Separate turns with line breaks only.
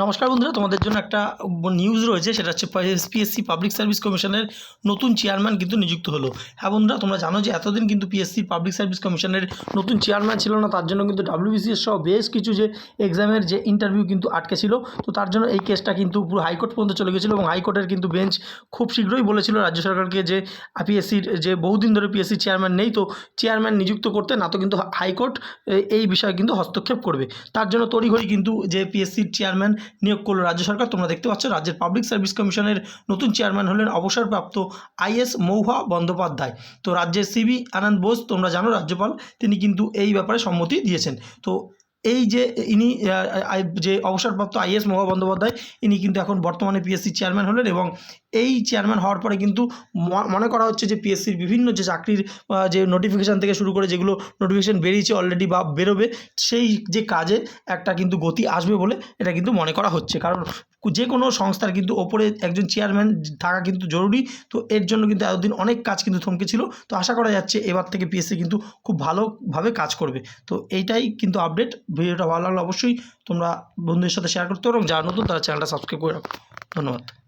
নমস্কার বন্ধুরা, তোমাদের জন্য একটা নিউজ রয়েছে, সেটা হচ্ছে পিএসসি পাবলিক সার্ভিস কমিশনের নতুন চেয়ারম্যান কিন্তু নিযুক্ত হলো। হ্যাঁ বন্ধুরা, তোমরা জানো যে এতদিন কিন্তু পিএসসি পাবলিক সার্ভিস কমিশনের নতুন চেয়ারম্যান ছিল না, তার জন্য কিন্তু ডাব্লিউবিসিএস সহ বেশ কিছু যে এক্সামের যে ইন্টারভিউ কিন্তু আটকে ছিল। তো তার জন্য এই কেসটা কিন্তু পুরো হাইকোর্ট পর্যন্ত চলে গেছিল এবং হাইকোর্টের কিন্তু বেঞ্চ খুব শীঘ্রই বলেছিল রাজ্য সরকারকে যে পিএসসির যে বহুদিন ধরে পিএসসি চেয়ারম্যান নেই, তো চেয়ারম্যান নিযুক্ত করতে না, তো কিন্তু হাইকোর্ট এই বিষয়ে কিন্তু হস্তক্ষেপ করবে। তার জন্য তড়িঘড়ি কিন্তু যে পিএসসির চেয়ারম্যান নিয়োগ করল রাজ্য সরকার। তোমরা দেখতে পাচ্ছ, রাজ্যের পাবলিক সার্ভিস কমিশনের নতুন চেয়ারম্যান হলেন অবসরপ্রাপ্ত আইএস মৌহা বন্দ্যোপাধ্যায়। তো রাজ্যের সিবি আনন্দ বোস, তোমরা জানো রাজ্যপাল, তিনি কিন্তু এই ব্যাপারে সম্মতি দিয়েছেন। তো এই যে ইনি যে অবসরপ্রাপ্ত আইএস মহা বন্দ্যোপাধ্যায়, ইনি কিন্তু এখন বর্তমানে পিএসসি চেয়ারম্যান হলেন এবং এই চেয়ারম্যান হওয়ার পরে কিন্তু মনে করা হচ্ছে যে পিএসসির বিভিন্ন যে চাকরির যে নোটিফিকেশান থেকে শুরু করে যেগুলো নোটিফিকেশান বেরিয়েছে অলরেডি বা বেরোবে, সেই যে কাজে একটা কিন্তু গতি আসবে বলে এটা কিন্তু মনে করা হচ্ছে। কারণ যে কোনো সংস্থার কিন্তু ওপরে একজন চেয়ারম্যান থাকা কিন্তু জরুরি, তো এর জন্য কিন্তু এতদিন অনেক কাজ কিন্তু থমকে ছিল। তো আশা করা যাচ্ছে এবার থেকে পিএসসি কিন্তু খুব ভালোভাবে কাজ করবে। তো এইটাই কিন্তু আপডেট ভিডিওটা ভালো লাগলে অবশ্যই তোমরা বন্ধুদের সাথে শেয়ার করতে পারো এবং যারা নতুন তারা চ্যানেলটা সাবস্ক্রাইব করে রাখো। ধন্যবাদ।